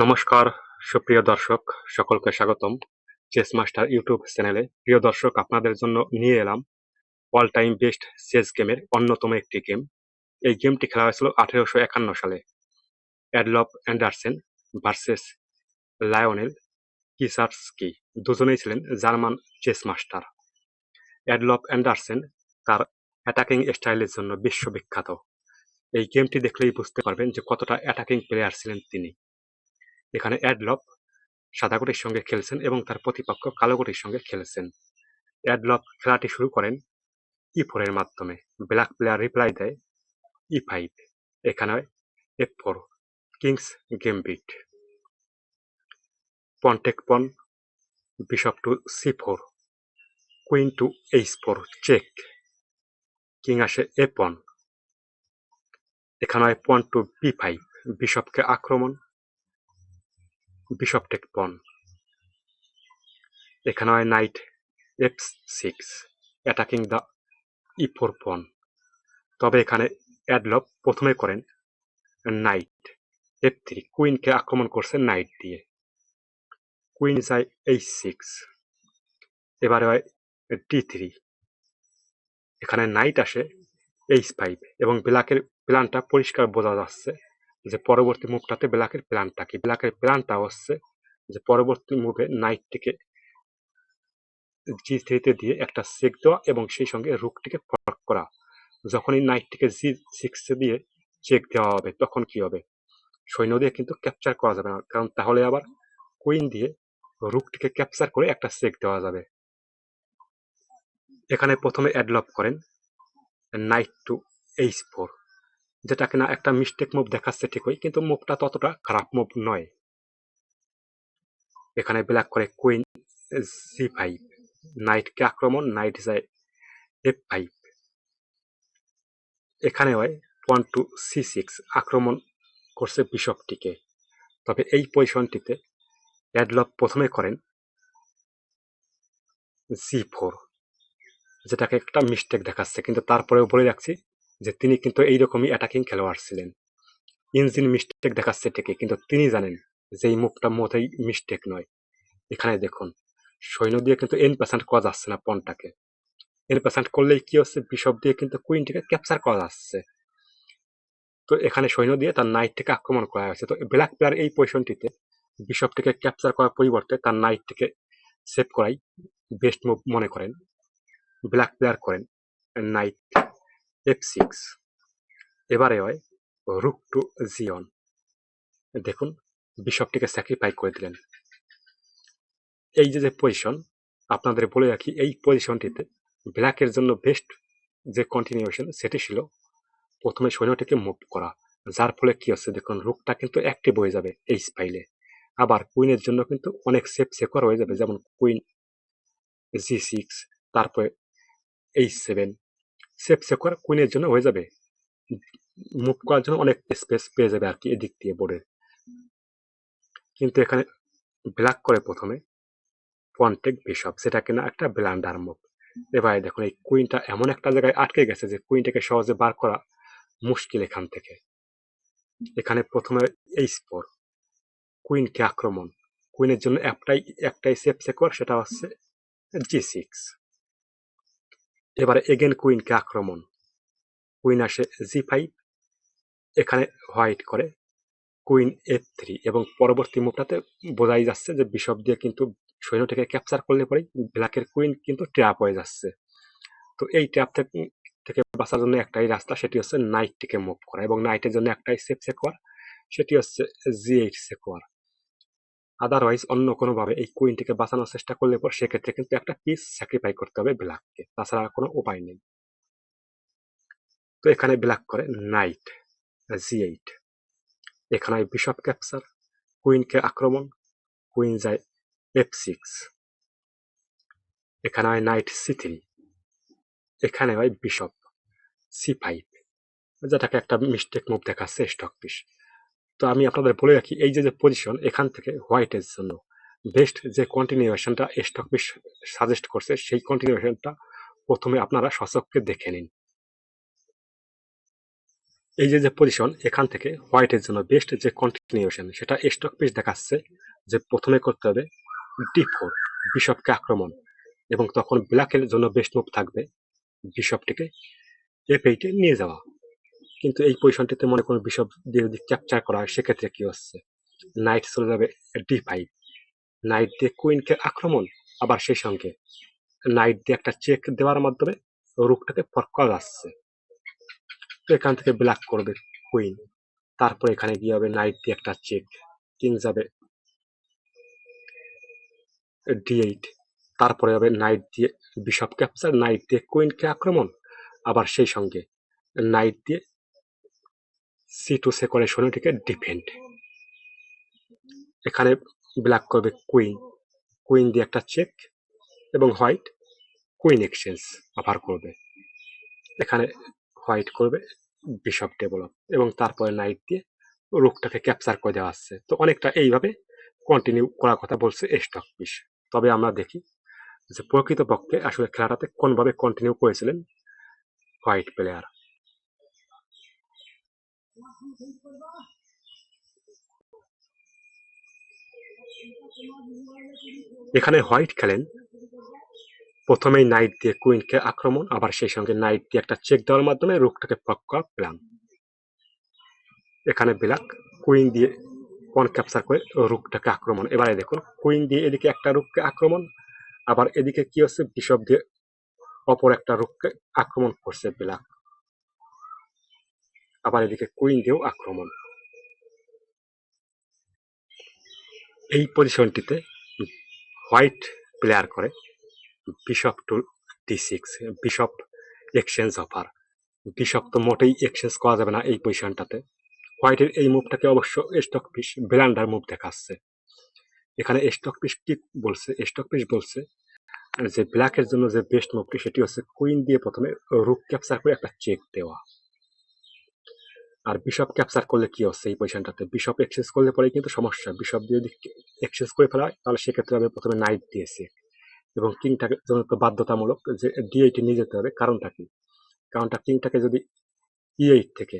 নমস্কার, সুপ্রিয় দর্শক, সকলকে স্বাগতম চেস মাস্টার ইউটিউব চ্যানেলে। প্রিয় দর্শক, আপনাদের জন্য নিয়ে এলাম অল টাইম বেস্ট চেস গেমের অন্যতম একটি গেম এই গেমটি খেলা হয়েছিল আঠেরোশো একান্ন সালে। Adolf Anderssen versus Lionel Kieseritzky দুজনেই ছিলেন German chess master Adolf Anderssen তার অ্যাটাকিং স্টাইলের জন্য বিশ্ববিখ্যাত। এই গেমটি দেখলেই বুঝতে পারবেন যে কতটা অ্যাটাকিং প্লেয়ার ছিলেন তিনি। এখানে অ্যাডলপ সাদা গুটির সঙ্গে খেলছেন এবং তার প্রতিপক্ষ কালো গুটির সঙ্গে খেলছেন। অ্যাডলপ খেলাটি শুরু করেন ই ফোরের মাধ্যমে। ব্ল্যাক প্লেয়ার রিপ্লাই দেয় ই ফাইভ এখানে F four King's gambit. Pawn take pawn, bishop to C four queen to H four check. King আসে এ পন। এখানে পন টু বি ফাইভ বিশপকে আক্রমণ। বিশপ টেক পন এখানে হয় knight F six attacking the E four pawn তবে এখানে অ্যাডলপ প্রথমে করেন নাইট এফ থ্রি কুইনকে আক্রমণ করছে নাইট দিয়ে। কুইন যায় এইচ সিক্স এবারে হয় ডি থ্রি এখানে নাইট আসে এইচ ফাইভ এবং ব্ল্যাকের প্ল্যানটা পরিষ্কার বোঝা যাচ্ছে। যে পরবর্তী মুভটাতে ব্ল্যাকের প্ল্যানটা কি? ব্ল্যাকের প্ল্যানটা হচ্ছে যে পরবর্তী মুভে নাইটটিকে জি থ্রিতে দিয়ে একটা চেক দেওয়া এবং সেই সঙ্গে রুকটিকে ফর্ক করা। যখনই নাইটটিকে জি সিক্সে দিয়ে চেক দেওয়া হবে, তখন কি হবে? সৈন্য দিয়ে কিন্তু ক্যাপচার করা যাবে না। কারণ তাহলে আবার কুইন দিয়ে রুকটিকে ক্যাপচার করে একটা চেক দেওয়া যাবে। এখানে প্রথমে অ্যাডলপ করেন নাইট টু এইচ ফোর যেটা কিনা একটা মিস্টেক মুভ দেখাচ্ছে ঠিকই, কিন্তু মুভটা ততটা খারাপ মুভ নয়। এখানে ব্ল্যাক করে কুইন জি ফাইভ নাইটকে আক্রমণ নাইট যায় এফ ফাইভ এখানে হয় ওয়ান টু সি সিক্স আক্রমণ করছে বিশপটিকে। তবে এই পজিশনটিতে অ্যাডলপ প্রথমে করেন জি ফোর যেটাকে একটা মিস্টেক দেখাচ্ছে, কিন্তু তারপরেও বলে রাখছি যে তিনি কিন্তু এইরকমই অ্যাটাকিং খেলোয়াড় ছিলেন। ইঞ্জিন মিস্টেক দেখাচ্ছে ঠিকই, কিন্তু তিনি জানেন যে এই মুখটা মোটেই মিস্টেক নয়। এখানে দেখুন, সৈন্য দিয়ে কিন্তু এন পার্সেন্ট করা যাচ্ছে না পনটাকে এন পার্সেন্ট করলেই কি হচ্ছে? বিশপ দিয়ে কিন্তু কুইনটিকে ক্যাপচার করা যাচ্ছে তো এখানে সৈন্য দিয়ে তার নাইটটিকে আক্রমণ করা হয়েছে। তো ব্ল্যাক প্লেয়ার এই পজিশনটিতে বিশপটিকে ক্যাপচার করার পরিবর্তে তার নাইটটিকে সেভ করাই বেস্ট মুভ মনে করেন। ব্ল্যাক প্লেয়ার করেন নাইট এফ সিক্স এবারে হয় রুক টু জিয়ন দেখুন, বিশপটিকে স্যাক্রিফাই করে দিলেন। এই যে যে পজিশন আপনাদের বলে রাখি, এই পজিশনটিতে ব্ল্যাকের জন্য বেস্ট যে কন্টিনিউশন সেটি ছিল, প্রথমে সৈন্যটিকে মুভ করা। যার ফলে কি হচ্ছে, দেখুন রুকটা কিন্তু অ্যাক্টিভ হয়ে যাবে এই স্পাইলে আবার কুইনের জন্য কিন্তু অনেক সেফ সেকর হয়ে যাবে, যেমন কুইন জি সিক্স তারপরে এইচ সেভেন সেফ সেকর কুইনের জন্য হয়ে যাবে? মুভ করার জন্য অনেক স্পেস পেয়ে যাবে আর কি এদিক দিয়ে বোর্ডের কিন্তু এখানে ব্ল্যাক করে প্রথমে পন্টেক বিশপ সেটা কিনা একটা ব্লান্ডার মুভ এবারে দেখুন এই কুইনটা এমন একটা জায়গায় আটকে গেছে যে কুইনটাকে সহজে বার করা মুশকিল এখান থেকে। এখানে প্রথমে এই স্পোর কুইনকে আক্রমণ। কুইনের জন্য একটাই একটাই সেফ সেকর সেটা হচ্ছে জি সিক্স এবারে এগেন কুইনকে আক্রমণ। কুইন আসে জি ফাইভ এখানে হোয়াইট করে। কুইন এফ থ্রি এবং পরবর্তী মুভটাতে বোঝাই যাচ্ছে যে বিশপ দিয়ে কিন্তু সৈন্যটাকে ক্যাপচার করলে পরেই ব্ল্যাকের কুইন কিন্তু ট্র্যাপ হয়ে যাচ্ছে। তো এই ট্র্যাপ থেকে বাঁচার জন্য একটাই রাস্তা, সেটি হচ্ছে নাইটটিকে মুভ করা এবং নাইটের জন্য একটাই সেফ সেকোয়ার সেটি হচ্ছে জি এইট সেকোয়ার আদারওয়াইজ অন্য কোনোভাবে এই কুইনটিকে বাঁচানোর চেষ্টা করলে পর সেক্ষেত্রে কিন্তু একটা পিস স্যাক্রিফাই করতে হবে ব্ল্যাককে তাছাড়া আর কোনো উপায় নেই। তো এখানে ব্ল্যাক করে নাইট জি এইট এখানে বিশপ ক্যাপচার কুইনকে আক্রমণ কুইন যায় এফ সিক্স এখানে হয় নাইট সি থ্রি এখানে হয় বিশপ সি ফাইভ যেটাকে একটা মিস্টেক মুভ দেখাচ্ছে স্টক পিস তো আমি আপনাদের বলে রাখি, এই যে যে পজিশন এখান থেকে হোয়াইটের জন্য বেস্ট যে কন্টিনিউশনটা স্টক সাজেস্ট করছে, সেই কন্টিনিউশনটা প্রথমে আপনারা সচককে দেখে নিন। এই যে যে পজিশন এখান থেকে হোয়াইটের জন্য বেস্ট যে কন্টিনিউশন সেটা স্টক পিস দেখাচ্ছে যে প্রথমে করতে হবে ডি ফোর বিশপকে আক্রমণ, এবং তখন ব্ল্যাকের জন্য বেস্ট মুভ থাকবে, বিশপটিকে এফ এইটে নিয়ে যাওয়া। কিন্তু এই পজিশনটিতে মনে করুন বিশপ দিয়ে যদি ক্যাপচার করা হয়, সেক্ষেত্রে কি হচ্ছে? নাইট চলে যাবে ডি ফাইভ নাইট দিয়ে কুইনকে আক্রমণ, আবার সেই সঙ্গে নাইট দিয়ে একটা চেক দেওয়ার মাধ্যমে রুকটাকে ফরক যাচ্ছে। এখান থেকে ব্ল্যাক করবে কুইন তারপর এখানে গিয়ে হবে নাইট দিয়ে একটা চেক কিং যাবে ডি এইট তারপরে হবে নাইট দিয়ে, বিশপ ক্যাপচার নাইট দিয়ে কুইনকে আক্রমণ, আবার সেই সঙ্গে নাইট দিয়ে সি টু সে করে শনিটিকে ডিফেন্ড এখানে ব্ল্যাক করবে কুইন কুইন দিয়ে একটা চেক এবং হোয়াইট কুইন এক্সচেঞ্জ অফার করবে। এখানে হোয়াইট করবে বিশপ ডেভেলপ এবং তারপরে নাইট দিয়ে রুকটাকে ক্যাপচার করে দেওয়া হচ্ছে তো অনেকটা এইভাবে কন্টিনিউ করার কথা বলছে স্টক পিস তবে আমরা দেখি যে প্রকৃতপক্ষে আসলে খেলাটাতে কোনভাবে কন্টিনিউ করেছিলেন হোয়াইট প্লেয়ার এখানে হোয়াইট খেলেন। প্রথমেই নাইট দিয়ে কুইনকে আক্রমণ, আবার সেই সঙ্গে নাইট দিয়ে একটা চেক দেওয়ার মাধ্যমে রুকটাকে পক্কা প্ল্যান এখানে ব্ল্যাক কুইন দিয়ে পন ক্যাপচার করে রুকটাকে আক্রমণ। এবারে দেখুন, কুইন দিয়ে এদিকে একটা রুককে আক্রমণ, আবার এদিকে কি হচ্ছে, বিশপ দিয়ে অপর একটা রুককে আক্রমণ করছে ব্ল্যাক আবার এদিকে কুইন দিয়েও আক্রমণ। এই পজিশনটিতে হোয়াইট প্লেয়ার করে bishop to D six, bishop exchange offer. Bishop তো মোটেই এক্সচেঞ্জ করা যাবে না এই পজিশনটাতে। হোয়াইটের এই মুভটাকে অবশ্য স্টক পিস ব্লান্ডার মুভ দেখাচ্ছে। এখানে স্টক পিস কি বলছে? স্টক পিস বলছে যে ব্ল্যাকের জন্য যে বেস্ট মুভটি, সেটি হচ্ছে কুইন দিয়ে প্রথমে রুক ক্যাপচার করে একটা চেক দেওয়া। আর বিশপ ক্যাপচার করলে কি হচ্ছে এই পজিশনটাতে বিশপ এক্সচেঞ্জ করলে পরে কিন্তু সমস্যা। বিশপ যদি এক্সেস করে ফেলা হয়, তাহলে সেক্ষেত্রে হবে প্রথমে নাইট দিয়েছে। এবং কিংটাকে জন্য তো বাধ্যতামূলক যে ডি এইটে নিয়ে যেতে হবে, কারণটা কি? কারণটা কিংটাকে যদি ই এইট থেকে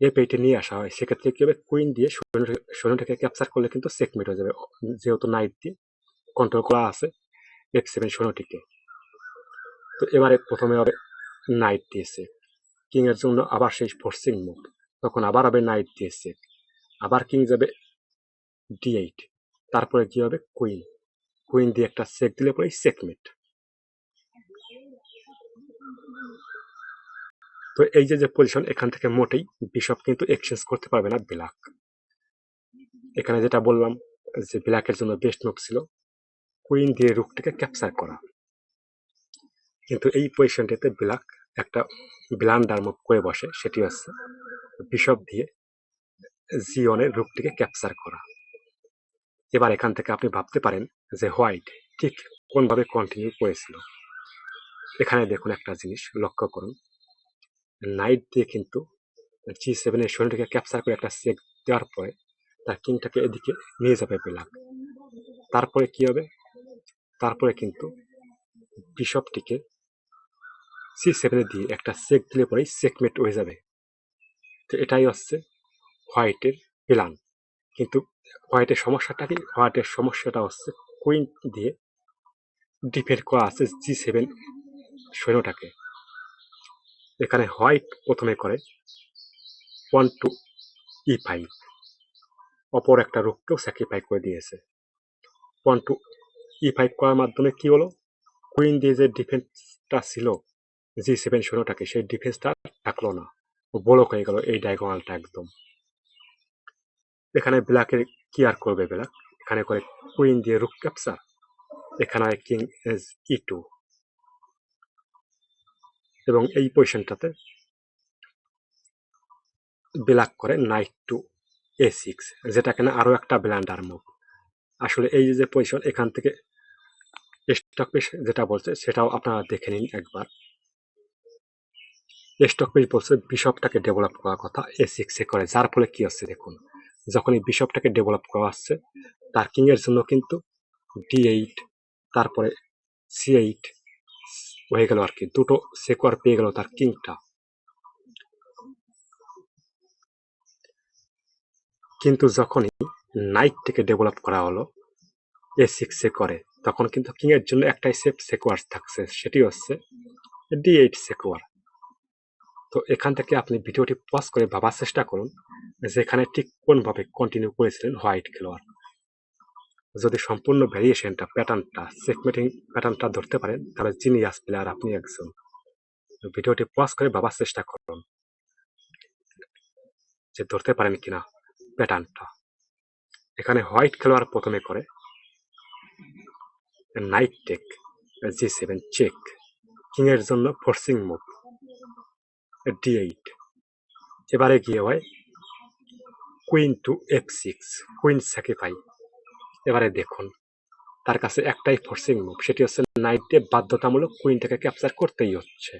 এফ এইটে নিয়ে আসা হয়, সেক্ষেত্রে কি হবে? কুইন দিয়ে সৈন্যটাকে ক্যাপচার করলে কিন্তু চেকমেট হয়ে যাবে। যেহেতু নাইট দিয়ে কন্ট্রোল করা আছে এফ সেভেন সৈন্যটিকে তো এবারে প্রথমে হবে নাইট দিয়েছে। কিং এর জন্য আবার সেই ফোর্সিং মুভ তখন আবার হবে নাইট দিয়েছে আবার কিং যাবে ডি এইট তারপরে কি হবে? কুইন কুইন দিয়ে একটা চেক দিলে পরে চেকমেট তো এই যে যে পজিশন এখান থেকে মোটেই বিশপ কিন্তু এক্সচেঞ্জ করতে পারবে না ব্ল্যাক এখানে যেটা বললাম, যে ব্ল্যাকের জন্য বেস্ট মুভ ছিল কুইন দিয়ে রুকটাকে ক্যাপচার করা। কিন্তু এই পজিশনটিতে ব্ল্যাক একটা ব্লান্ডার করে বসে, সেটি হচ্ছে বিশপ দিয়ে জিওনের রূপটিকে ক্যাপচার করা। এবার এখান থেকে আপনি ভাবতে পারেন যে হোয়াইট ঠিক কোনভাবে কন্টিনিউ করেছিল। এখানে দেখুন একটা জিনিস, লক্ষ্য করুন। নাইট দিয়ে কিন্তু জি সেভেনের সৈন্যটাকে ক্যাপচার করে একটা চেক দেওয়ার পরে তার কিংটাকে এদিকে নিয়ে যাবে ব্ল্যাক। তারপরে কি হবে? তারপরে কিন্তু বিশপটিকে সি সেভেনে দিয়ে একটা চেক দিলে পরেই চেকমেট হয়ে যাবে। তো এটাই হচ্ছে হোয়াইটের প্ল্যান। কিন্তু হোয়াইটের সমস্যাটা কি? হোয়াইটের সমস্যাটা হচ্ছে কুইন দিয়ে ডিফেন্ড করা আছে জি সেভেন সৈন্যটাকে। এখানে হোয়াইট প্রথমে করে ওয়ান, টু, ই ফাইভ। অপর একটা রুখকেও স্যাক্রিফাই করে দিয়েছে। ওয়ান, টু, ই ফাইভ করার মাধ্যমে কি হলো? কুইন দিয়ে যে ডিফেন্সটা ছিল জি সেভেন সৈন্যটাকে সেই ডিফেন্সটা থাকল না। ও বড় হয়ে গেল এই ডায়গোনালটা একদম। এখানে ব্ল্যাকের কি আর করবে ব্ল্যাক এখানে করে কুইন দিয়ে রুক ক্যাপচার এখানে কিং এজ ই টু এবং এই পজিশনটাতে ব্ল্যাক করে নাইট টু এ সিক্স যেটা কিনা আরও একটা ব্ল্যান্ডার মুভ আসলে এই যে পজিশন এখান থেকে স্টক যেটা বলছে, সেটাও আপনারা দেখে নিন একবার। স্টকপিস বলছে বিশপটাকে ডেভেলপ করার কথা এ সিক্সে করে। যার ফলে কি হচ্ছে দেখুন, যখন এই বিশপটাকে ডেভেলপ করা হচ্ছে তার কিংয়ের জন্য কিন্তু ডি এইট তারপরে সি এইট হয়ে গেল আর কি। দুটো সেকোয়ার পেয়ে গেল তার কিংটা কিন্তু যখনই থেকে ডেভেলপ করা হলো এ সিক্সে করে, তখন কিন্তু কিংয়ের জন্য একটাই সেফ সেকোয়ার থাকছে, সেটি হচ্ছে ডি এইট সেকোয়ার তো এখান থেকে আপনি ভিডিওটি পজ করে ভাবার চেষ্টা করুন, যেখানে ঠিক কোনভাবে কন্টিনিউ করেছিলেন হোয়াইট খেলোয়াড়। যদি সম্পূর্ণ ভ্যারিয়েশনটা প্যাটার্নটা চেকমেটিং প্যাটার্নটা ধরতে পারেন, তাহলে জিনিয়াস প্লেয়ার আপনি একজন। ভিডিওটি পজ করে ভাবার চেষ্টা করুন, যে ধরতে পারেন কিনা প্যাটার্নটা এখানে হোয়াইট খেলোয়াড় প্রথমে করে knight take G seven check কিংয়ের জন্য ফোর্সিং মুভ ডি এইট এবারে গিয়ে হয়? Queen to F six queen sacrifice এবারে দেখুন, তার কাছে একটাই ফোর্সিং মুভ সেটি হচ্ছে নাইট বাধ্যতামূলক কুইনটাকে ক্যাপচার করতেই হচ্ছে।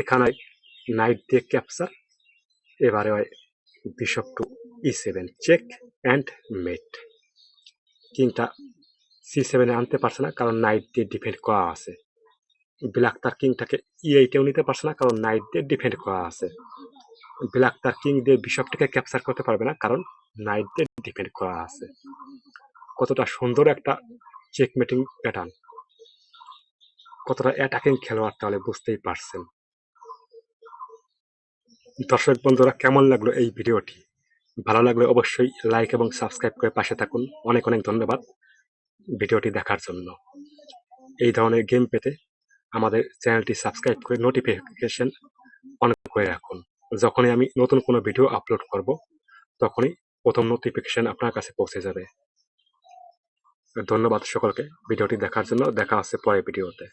এখানে নাইট দিয়ে ক্যাপচার এবারে হয় bishop to E seven check and mate কিংটা C সেভেনে আনতে পারছে না, কারণ নাইট দিয়ে ডিফেন্ড করা আছে। ব্ল্যাক তার কিংটাকে ই নিতে পারছে না, কারণ নাইট দিয়ে ডিফেন্ড করা আছে। ব্ল্যাক তার কিং দিয়ে বিশপটাকে ক্যাপচার করতে পারবে না, কারণ নাইট দিয়ে ডিফেন্ড করা আছে। কতটা সুন্দর একটা চেক চেকমেটিং প্যাটার্ন কতটা অ্যাটাকিং খেলোয়াড় তাহলে বুঝতেই পারছেন। দর্শক বন্ধুরা, কেমন লাগল এই ভিডিওটি? ভালো লাগলে অবশ্যই লাইক এবং সাবস্ক্রাইব করে পাশে থাকুন। অনেক অনেক ধন্যবাদ ভিডিওটি দেখার জন্য। এই ধরনের গেম পেতে আমাদের চ্যানেলটি সাবস্ক্রাইব করে নোটিফিকেশন অন করে রাখুন। যখনই আমি নতুন কোনো ভিডিও আপলোড করব, তখনই প্রথম নোটিফিকেশন আপনার কাছে পৌঁছে যাবে। ধন্যবাদ সকলকে। ভিডিওটি দেখার জন্য দেখা আছে পরের ভিডিওতে